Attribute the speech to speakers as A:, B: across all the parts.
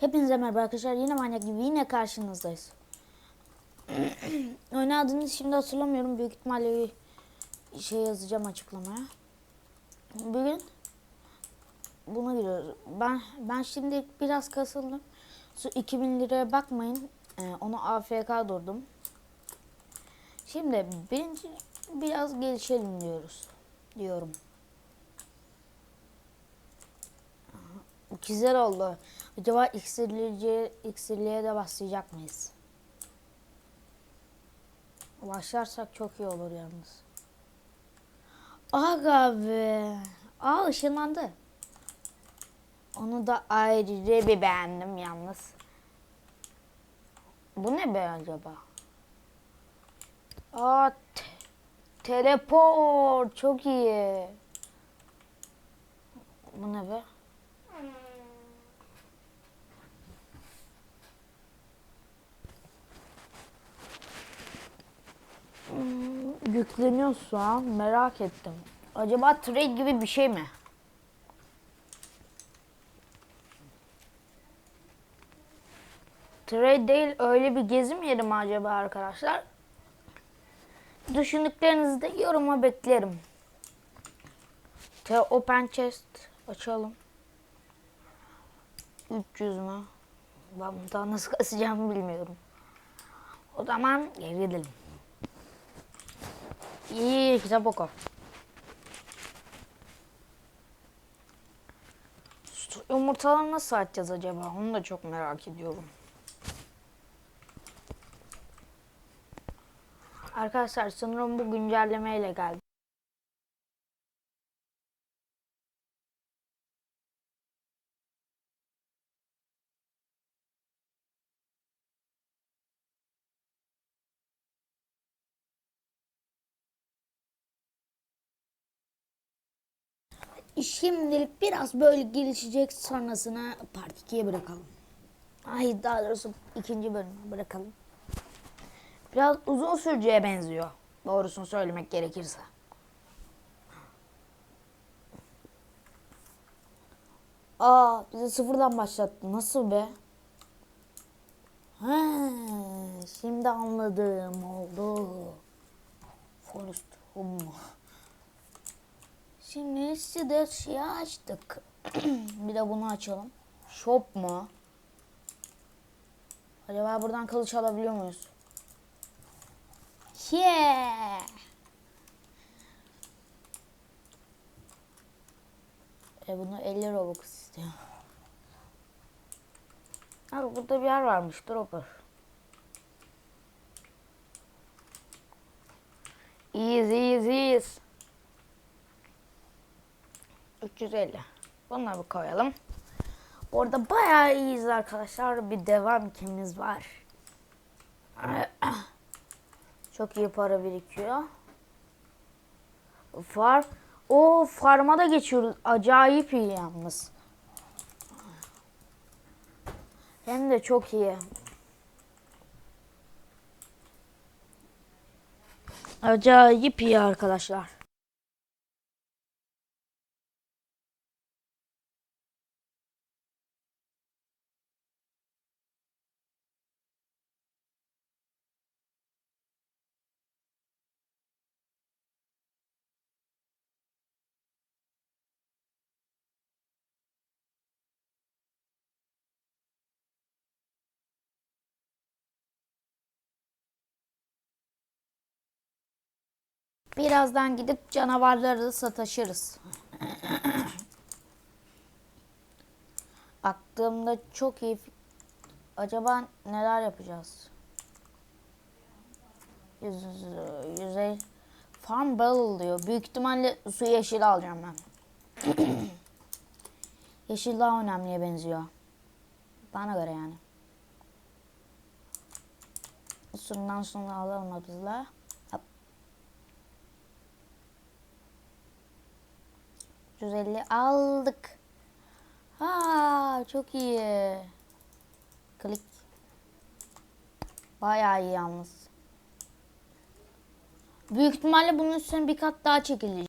A: Hepinize merhaba arkadaşlar. Yine manyak gibi yine karşınızdayız. Oynadığınız şimdi hatırlamıyorum. Büyük ihtimalle bir şey yazacağım açıklamaya. Bugün buna giriyoruz. Ben ben şimdi biraz kasıldım. Şu 2000 liraya bakmayın. Ee, onu AFK durdum. Şimdi birinci biraz gelişelim diyoruz. Diyorum. Güzel oldu. Acaba iksirlice, iksirliğe de başlayacak mıyız? Başlarsak çok iyi olur yalnız. Aga be. Aa ışınlandı. Onu da ayrı bir beğendim yalnız. Bu ne be acaba? Aa te- teleport çok iyi. Bu ne be? Hmm, yükleniyor şu an. Merak ettim. Acaba trade gibi bir şey mi? Trade değil öyle bir gezi mi yeri mi acaba arkadaşlar? Düşündüklerinizi de yoruma beklerim. Te open chest açalım. 300 mü? Ben bunu daha nasıl kasacağımı bilmiyorum. O zaman geri gidelim. Oku. Şu Yumurtaları nasıl açacağız acaba? Onu da çok merak ediyorum. Arkadaşlar sanırım bu güncellemeyle geldi. Şimdilik biraz böyle gelişecek sonrasına part 2'ye bırakalım. Ay daha doğrusu ikinci bölüme bırakalım. Biraz uzun süreceğe benziyor. Doğrusunu söylemek gerekirse. Aa bizi sıfırdan başlattı. Nasıl be? Ha, şimdi anladım oldu. Home. Şimdi size şey açtık. bir de bunu açalım. Shop mu? Acaba buradan kılıç alabiliyor muyuz? Yeah! E bunu 50 Robux istiyor. Abi burada bir yer varmış. Dropper. 350. Bunları koyalım. Orada bayağı iyiyiz arkadaşlar. Bir devam kimimiz var. Çok iyi para birikiyor. Farm. O farma da geçiyoruz. Acayip iyi yalnız. Hem de çok iyi. Acayip iyi arkadaşlar. Birazdan gidip canavarları da sataşırız. Aklımda çok iyi... Acaba neler yapacağız? Yüz, yüzey... Farm Barrel diyor. Büyük ihtimalle su yeşili alacağım ben. yeşil daha önemliye benziyor. Bana göre yani. Sundan sonra alalım bizler. 350 aldık. Ha çok iyi. Klik. Bayağı iyi yalnız. Büyük ihtimalle bunun üstüne bir kat daha çekilecek.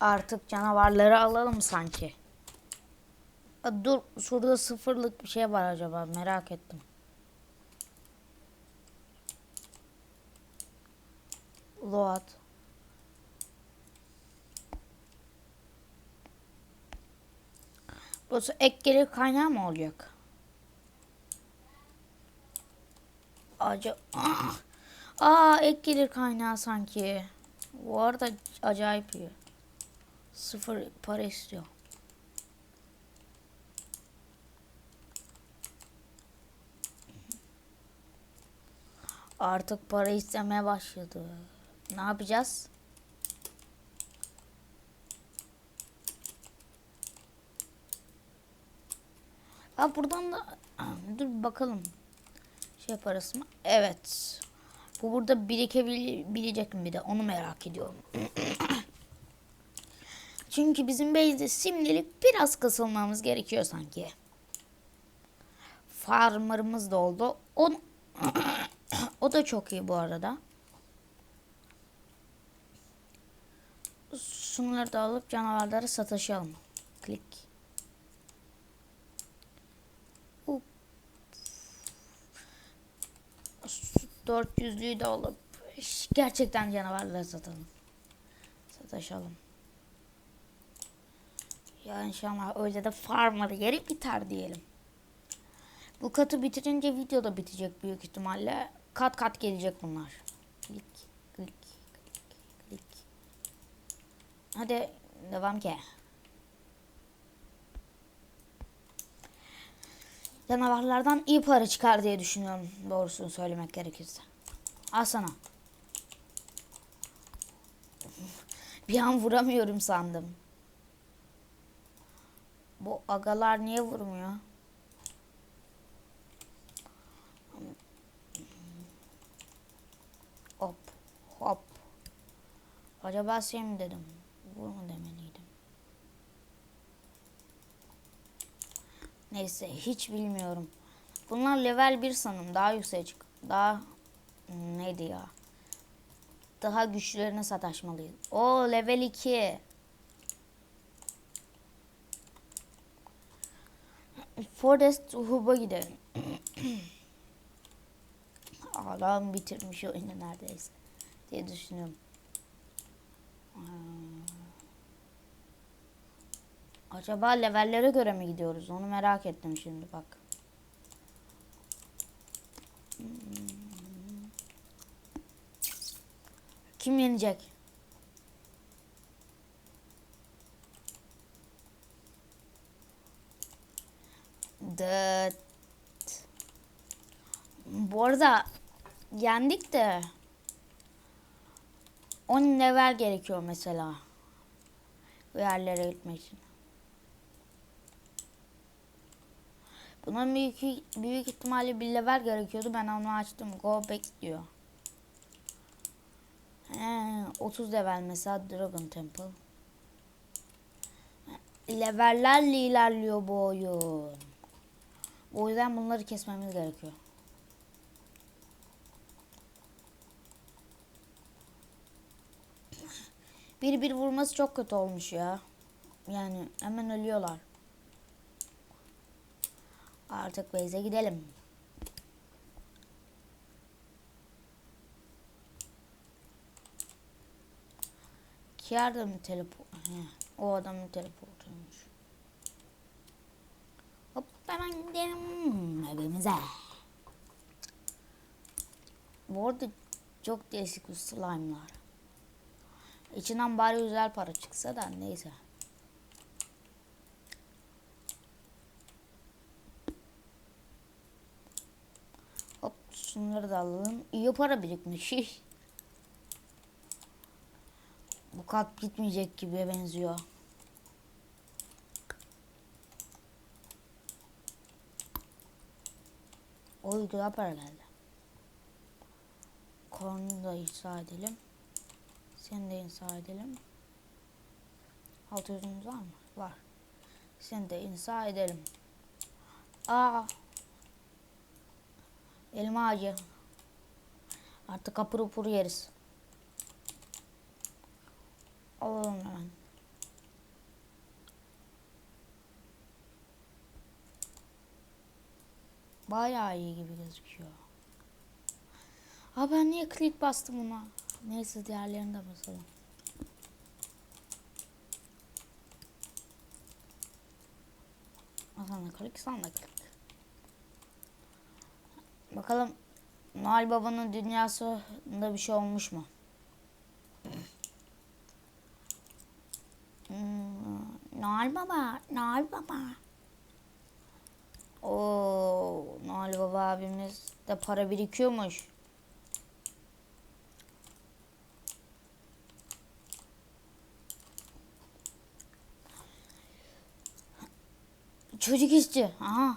A: Artık canavarları alalım sanki. Dur şurada sıfırlık bir şey var acaba merak ettim. Load. Bu ek gelir kaynağı mı olacak? Acaba... Aa ek gelir kaynağı sanki. Bu arada acayip iyi. Sıfır para istiyor. Artık para istemeye başladı. Ne yapacağız? Ha buradan da dur bakalım. Şey parası mı? Evet. Bu burada birikebilecek mi bir de onu merak ediyorum. Çünkü bizim base'de şimdilik biraz kasılmamız gerekiyor sanki. Farmer'ımız da oldu. O, o da çok iyi bu arada. Şunları da alıp canavarlara sataşalım. Klik. Up. 400'lüyü de alıp gerçekten canavarlara satalım. Sataşalım. Ya inşallah öyle de farmer yeri biter diyelim. Bu katı bitirince video da bitecek büyük ihtimalle. Kat kat gelecek bunlar. Klik, klik, klik, klik. Hadi devam ki. Canavarlardan iyi para çıkar diye düşünüyorum doğrusunu söylemek gerekirse. Al sana. Bir an vuramıyorum sandım. Bu agalar niye vurmuyor? Hop hop. Acaba şey mi dedim? Vurma demeliydim. Neyse hiç bilmiyorum. Bunlar level 1 sanırım. Daha yükseğe çık. Daha hmm, neydi ya? Daha güçlülerine sataşmalıyız. O level 2. Forest Hub'a gidelim. Adam bitirmiş oyunu neredeyse diye düşünüyorum. Hmm. Acaba levellere göre mi gidiyoruz? Onu merak ettim şimdi bak. Hmm. Kim yenecek? Dıt. Bu arada yendik de 10 level gerekiyor mesela. Bu yerlere gitmek için. Buna büyük, büyük ihtimalle bir level gerekiyordu. Ben onu açtım. Go back diyor. He, 30 level mesela Dragon Temple. Levellerle ilerliyor bu oyun. O yüzden bunları kesmemiz gerekiyor. Bir bir vurması çok kötü olmuş ya. Yani hemen ölüyorlar. Artık base'e gidelim. Kiar da mı teleport? O adamın teleportuymuş. Hop hemen gidelim evimize. Bu arada çok değişik slime'lar. İçinden bari güzel para çıksa da neyse. Hop şunları da alalım. İyi para birikmiş. Bu kat gitmeyecek gibi benziyor. O güzel para geldi. Kornu da inşa edelim. Seni de inşa edelim. Alt yüzümüz var mı? Var. Seni de inşa edelim. Aa. Elma ağacı. Artık apır upur yeriz. Alalım hemen. Bayağı iyi gibi gözüküyor. Ha ben niye klik bastım ona? Neyse diğerlerini de basalım. Sana klik sana klik. Bakalım Noel Baba'nın dünyasında bir şey olmuş mu? Hmm, Noel Baba, Noel Baba. Oo, Noel Baba abimiz de para birikiyormuş. Çocuk işçi. Aha.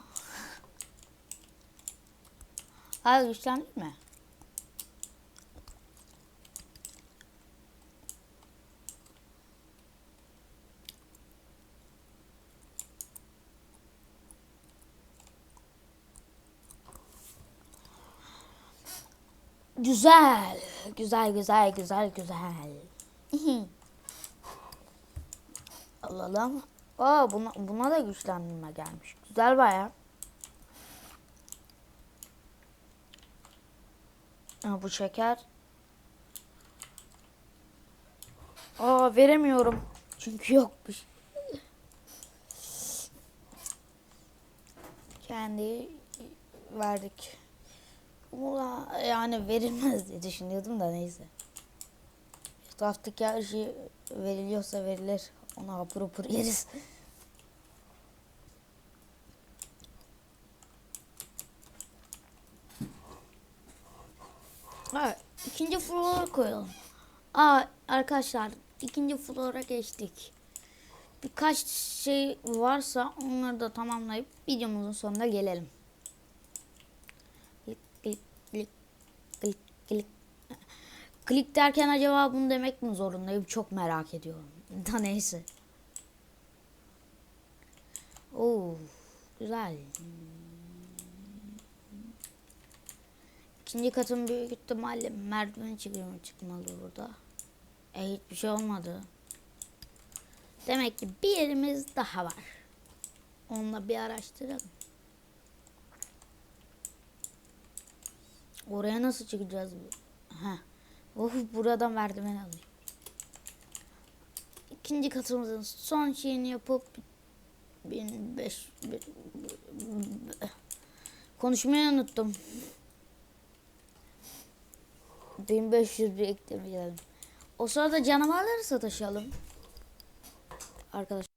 A: Hayır güçlendik mi? Güzel. Güzel güzel güzel güzel. Alalım. Aa buna, buna da güçlendirme gelmiş. Güzel baya. Bu şeker. Aa veremiyorum. Çünkü yokmuş. Kendi verdik. Ula, yani verilmez diye düşünüyordum da neyse. Etraftaki her şey veriliyorsa verilir. Ona hapur hapur yeriz. Evet, ikinci flora koyalım. Aa arkadaşlar ikinci flora geçtik. Birkaç şey varsa onları da tamamlayıp videomuzun sonuna gelelim. Klik klik klik klik klik. Klik derken acaba bunu demek mi zorundayım? Çok merak ediyorum. Da neyse. Oo, güzel. İkinci katın büyük ihtimalle merdiven çıkıyor çıkmalı burada. E hiçbir şey olmadı. Demek ki bir yerimiz daha var. Onunla bir araştıralım. Oraya nasıl çıkacağız? Ha. Oh buradan merdiven alayım. İkinci katımızın son şeyini yapıp 1500 konuşmayı unuttum. 1500 bir eklemeyelim. O sırada canavarları satışalım. Arkadaşlar.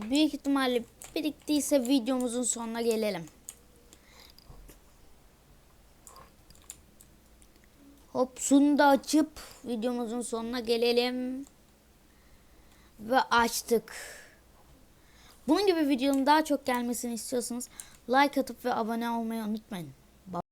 A: Büyük ihtimalle biriktiyse videomuzun sonuna gelelim. Hop şunu da açıp videomuzun sonuna gelelim. Ve açtık. Bunun gibi videonun daha çok gelmesini istiyorsanız like atıp ve abone olmayı unutmayın.